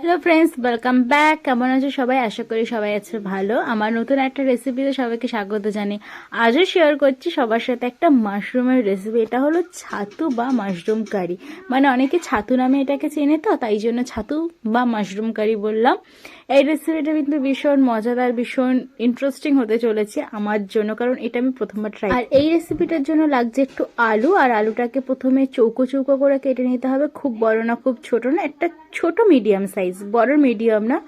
Hello friends welcome back কেমন আছো সবাই? আশা করি সবাই আছে ভালো। আমার নতুন একটা রেসিপিতে সবাইকে স্বাগত জানি আজও শেয়ার করছি। সবার সাথে একটা মাশরুমের রেসিপি এটা হলো ছাতু বা মাশরুম কারি মানে অনেকে ছাতু নামে এটাকে চেনে তো, তাই জন্য ছাতু বা মাশরুম কারি বললাম। এই রেসিপিটা কিন্তু ভীষণ মজাদার, ভীষণ ইন্টারেস্টিং হতে চলেছে আমার জন্য, কারণ এটা আমি প্রথমবার ট্রাই আর এই রেসিপিটার জন্য লাগছে একটু আলু, আর আলুটাকে প্রথমে চৌকো চৌকো করে কেটে নিতে হবে। খুব বড় না, খুব ছোট না, একটা ছোট মিডিয়াম সাইজ বড় মিডিয়াম না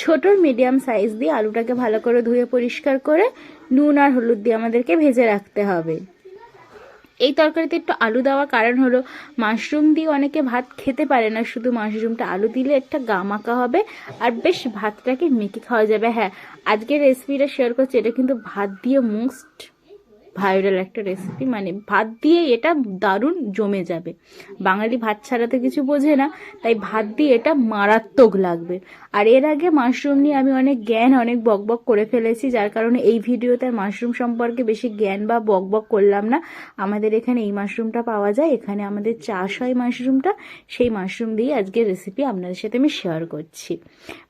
ছোট মিডিয়াম সাইজ দিয়ে আলুটাকে ভালো করে ধুয়ে পরিষ্কার করে নুন আর হলুদ দিয়ে আমাদেরকে ভেজে রাখতে হবে। এই তরকারিতে একটু আলু দেওয়ার কারণ হলো মাশরুম দিয়ে অনেকে ভাত খেতে পারে না, শুধু মাশরুমটা আলু দিলে একটা গামাকা হবে আর বেশ ভাতটাকে মেখে খাওয়া যাবে। হ্যাঁ আজকের রেসিপিটা শেয়ার করছি, এটা কিন্তু ভাত দিয়ে মোস্ট ভাইরাল একটা রেসিপি মানে ভাত দিয়ে এটা দারুণ জমে যাবে। বাঙালি ভাত ছাড়া তো কিছু বোঝে না, তাই ভাত দিয়ে এটা মারাত্মক লাগবে। আর এর আগে মাশরুম নিয়ে আমি অনেক জ্ঞান, অনেক বকবক করে ফেলেছি, যার কারণে এই ভিডিওতে মাশরুম সম্পর্কে বেশি জ্ঞান বা বকবক করলাম না। আমাদের এখানে এই মাশরুমটা পাওয়া যায়, এখানে আমাদের চাষ হয় মাশরুমটা সেই মাশরুম দিয়ে আজকে রেসিপি আপনাদের সাথে আমি শেয়ার করছি।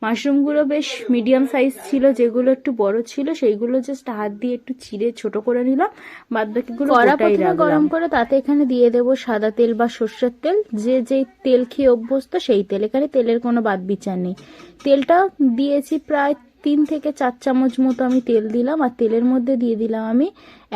মাশরুমগুলো বেশ মিডিয়াম সাইজ ছিল, যেগুলো একটু বড় ছিল, সেইগুলো জাস্ট হাত দিয়ে একটু চিড়ে ছোট করে নিলাম। বাদ বাকিগুলো কড়া প্রথমে গরম করে তাতে এখানে দিয়ে দেবো সাদা তেল বা সর্ষের তেল। যে যেই তেল খেয়ে অভ্যস্ত সেই তেল এখানে তেলের কোনো বাদ বিচার নেই। তেলটা দিয়েছি প্রায় তিন থেকে চার চামচ মতো আমি তেল দিলাম, আর তেলের মধ্যে দিয়ে দিলাম আমি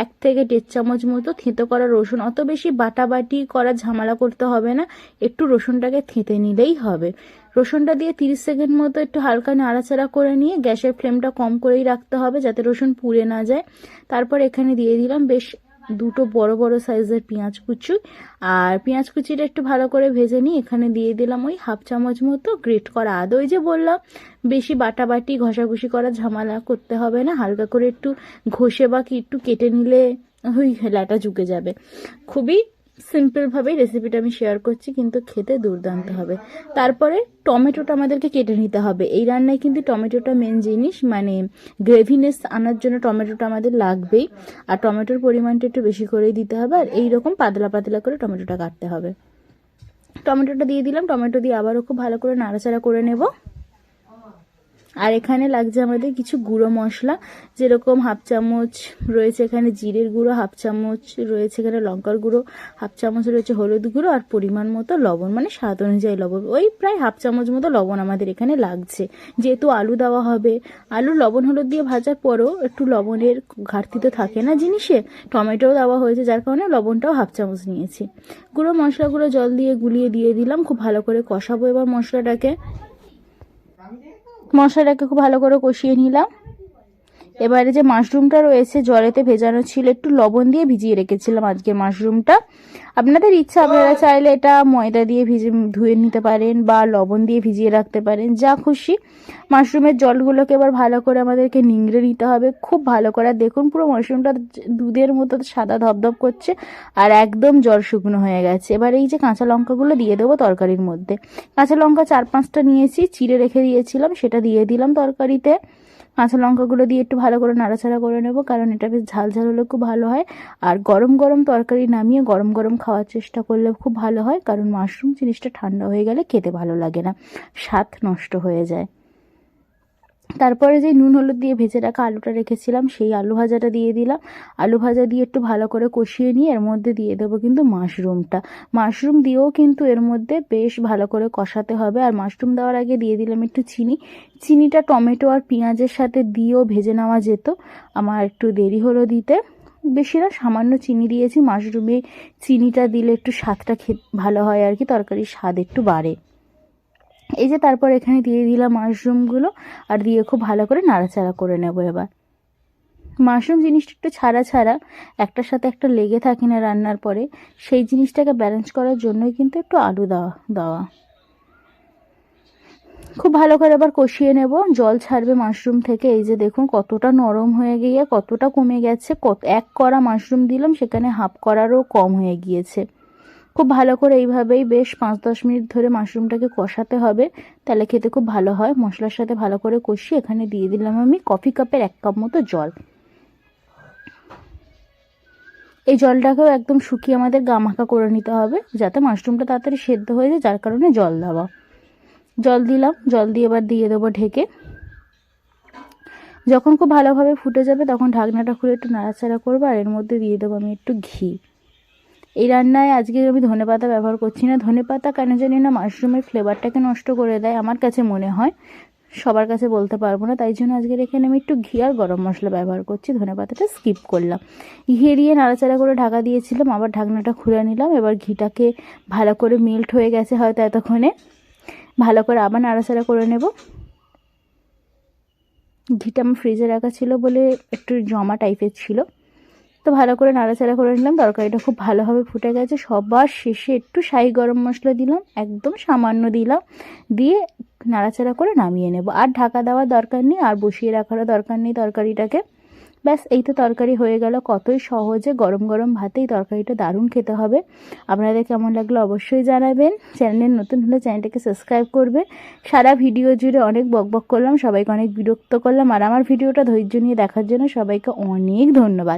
এক থেকে দেড় চামচ মতো থেঁতো করা রসুন। অত বেশি বাটাবাটি করা ঝামেলা করতে হবে না, একটু রসুনটাকে থেঁতে নিলেই হবে। রসুনটা দিয়ে তিরিশ সেকেন্ড মতো একটু হালকা নাড়াচাড়া করে নিয়ে গ্যাসের ফ্লেমটা কম করেই রাখতে হবে যাতে রসুন পুড়ে না যায়। তারপর এখানে দিয়ে দিলাম বেশ দুটো বড় বড় সাইজের পেঁয়াজ কুচি। আর পেঁয়াজ কুচিটা একটু ভালো করে ভেজে নিই এখানে দিয়ে দিলাম ওই হাফ চামচ মতো গ্রেট করা আদ। ওই যে বললাম, বেশি বাটাবাটি, ঘষাঘষি করা ঝামেলা করতে হবে না। হালকা করে একটু ঘষে বা কি একটু কেটে নিলে ওই ল্যাটা ঝুঁকে যাবে। খুবই সিম্পলভাবেই রেসিপিটা আমি শেয়ার করছি, কিন্তু খেতে দুর্দান্ত হবে। তারপরে টমেটোটা আমাদেরকে কেটে নিতে হবে। এই রান্নায় কিন্তু টমেটোটা মেন জিনিস মানে গ্রেভিনেস আনার জন্য টমেটোটা আমাদের লাগবেই। আর টমেটোর পরিমাণটা একটু বেশি করেই দিতে হবে, আর এইরকম পাতলা পাতলা করে টমেটোটা কাটতে হবে। টমেটোটা দিয়ে দিলাম, টমেটো দিয়ে আবারও খুব ভালো করে নাড়াচাড়া করে নেব। আর এখানে লাগছে আমাদের কিছু গুঁড়ো মশলা, যেরকম হাফ চামচ রয়েছে এখানে জিরের গুঁড়ো, হাফ চামচ রয়েছে এখানে লঙ্কার গুঁড়ো, হাফ চামচ রয়েছে হলুদ গুঁড়ো আর পরিমাণ মতো লবণ মানে স্বাদ অনুযায়ী লবণ। ওই প্রায় হাফ চামচ মতো লবণ আমাদের এখানে লাগছে। যেহেতু আলু দেওয়া হবে, আলু, লবণ, হলুদ দিয়ে ভাজার পরও একটু লবণের ঘাটতি তো থাকে না জিনিসে, টমেটোও দেওয়া হয়েছে, যার কারণে লবণটাও হাফ চামচ নিয়েছি। গুঁড়ো মশলাগুলো জল দিয়ে গুলিয়ে দিয়ে দিলাম, খুব ভালো করে কষাবো এবার মশলাটাকে। মশলাটাকে খুব ভালো করে কষিয়ে নিলাম। এবারে যে মাশরুমটা রয়েছে জলেতে ভেজানো ছিল একটু লবণ দিয়ে ভিজিয়ে রেখেছিলাম আজকে মাশরুমটা। আপনাদের ইচ্ছা আপনারা চাইলে এটা ময়দা দিয়ে ভিজে ধুয়ে নিতে পারেন বা লবণ দিয়ে ভিজিয়ে রাখতে পারেন যা খুশি। মাশরুমের জলগুলোকে এবার ভালো করে আমাদেরকে নিংড়ে নিতে হবে খুব ভালো করে। দেখুন পুরো মাশরুমটা দুধের মতো সাদা ধপধপ করছে আর একদম জল শুকনো হয়ে গেছে। এবার এই যে কাঁচা লঙ্কাগুলো দিয়ে দেবো তরকারির মধ্যে। কাঁচা লঙ্কা চার পাঁচটা নিয়েছি চিড়ে রেখে দিয়েছিলাম সেটা দিয়ে দিলাম তরকারিতে। কাঁচা লঙ্কাগুলো দিয়ে একটু ভালো করে নাড়াচাড়া করে নেব, কারণ এটা বেশ ঝাল ঝাল হলে খুব ভালো হয়। আর গরম গরম তরকারি নামিয়ে গরম গরম খাওয়ার চেষ্টা করলে খুব ভালো হয়, কারণ মাশরুম জিনিসটা ঠান্ডা হয়ে গেলে খেতে ভালো লাগে না, স্বাদ নষ্ট হয়ে যায়। তারপরে যে নুন, হলুদ দিয়ে ভেজে রাখা আলুটা রেখেছিলাম, সেই আলু ভাজাটা দিয়ে দিলাম। আলু ভাজা দিয়ে একটু ভালো করে কষিয়ে নিয়ে এর মধ্যে দিয়ে দেবো কিন্তু মাশরুমটা। মাশরুম দিয়েও কিন্তু এর মধ্যে বেশ ভালো করে কষাতে হবে। আর মাশরুম দেওয়ার আগে দিয়ে দিলাম একটু চিনি। চিনিটা টমেটো আর পেঁয়াজের সাথে দিয়েও ভেজে নেওয়া যেত। আমার একটু দেরি হলো দিতে। বেশি না, সামান্য চিনি দিয়েছি। মাশরুমে চিনিটা দিলে একটু স্বাদটা খেতে ভালো হয় আর কি, তরকারির স্বাদ একটু বাড়ে। এই যে তারপর এখানে দিয়ে দিলাম মাশরুমগুলো আর দিয়ে খুব ভালো করে নাড়াচাড়া করে নেব এবার। মাশরুম জিনিসটা একটু ছাড়া ছাড়া, একটার সাথে একটা লেগে থাকে না রান্নার পরে, সেই জিনিসটাকে ব্যালেন্স করার জন্যই কিন্তু একটু আলু দেওয়া দেওয়া। খুব ভালো করে এবার কষিয়ে নেব, জল ছাড়বে মাশরুম থেকে, এই যে দেখুন কতটা নরম হয়ে গিয়ে, কতটা কমে গেছে, কত, এক কড়া মাশরুম দিলাম, সেখানে হাফ করারও কম হয়ে গিয়েছে। খুব ভালো করে এইভাবেই বেশ পাঁচ দশ মিনিট ধরে মাশরুমটাকে কষাতে হবে। তাহলে খেতে খুব ভালো হয়। মশলার সাথে ভালো করে কষিয়ে এখানে দিয়ে দিলাম আমি কফি কাপের এক কাপ মতো জল। এই জলটাকেও একদম শুকিয়ে আমাদের গামাখা করে নিতে হবে, যাতে মাশরুমটা তাড়াতাড়ি সেদ্ধ হয়ে যায়, যার কারণে জল দেওয়া। জল দিলাম, জল দিয়ে এবার দিয়ে দেবো ঢেকে। যখন খুব ভালোভাবে ফুটে যাবে, তখন ঢাকনাটা খুলে একটু নাড়াচাড়া করব, আর এর মধ্যে দিয়ে দেবো আমি একটু ঘি। এই রান্নায় আজকে আমি ধনেপাতা ব্যবহার করছি না। ধনেপাতা কেন জানি না মাশরুমের ফ্লেভারটাকে নষ্ট করে দেয়, আমার কাছে মনে হয়। সবার কাছে বলতে পারব না, তাই জন্য আজকের এখানে আমি একটু ঘি আর গরম মশলা ব্যবহার করছি। ধনেপাতাটা স্কিপ করলাম। ঘি দিয়ে নাড়াচাড়া করে ঢাকা দিয়েছিলাম, আবার ঢাকনাটা খুলে নিলাম। এবার ঘিটাকে ভালো করে মেল্ট হয়ে গেছে হয়তো এতক্ষণে। ভালো করে আবার নাড়াচাড়া করে নেব। ঘিটা আমার ফ্রিজে রাখা ছিল বলে একটু জমা টাইপের ছিল। তো ভালো করে নাড়াচাড়া করে নিলাম। তরকারিটা খুব ভালোভাবে ফুটে গেছে। সবার শেষে একটু শাহি গরম মশলা দিলাম, একদম সামান্য দিলাম। দিয়ে নাড়াচাড়া করে নামিয়ে নেব। আর ঢাকা দেওয়ার দরকার নেই, আর বসিয়ে রাখারও দরকার নেই তরকারিটাকে। ব্যাস, এই তো তরকারি হয়ে গেল। কতই সহজে গরম গরম ভাতেই তরকারিটা দারুণ খেতে হবে। আপনাদের কেমন লাগল অবশ্যই জানাবেন। চ্যানেলের নতুন হলে চ্যানেলটাকে সাবস্ক্রাইব করবেন। সারা ভিডিও জুড়ে অনেক বকবক করলাম, সবাইকে অনেক বিরক্ত করলাম। আর আমার ভিডিওটা ধৈর্য নিয়ে দেখার জন্য সবাইকে অনেক ধন্যবাদ।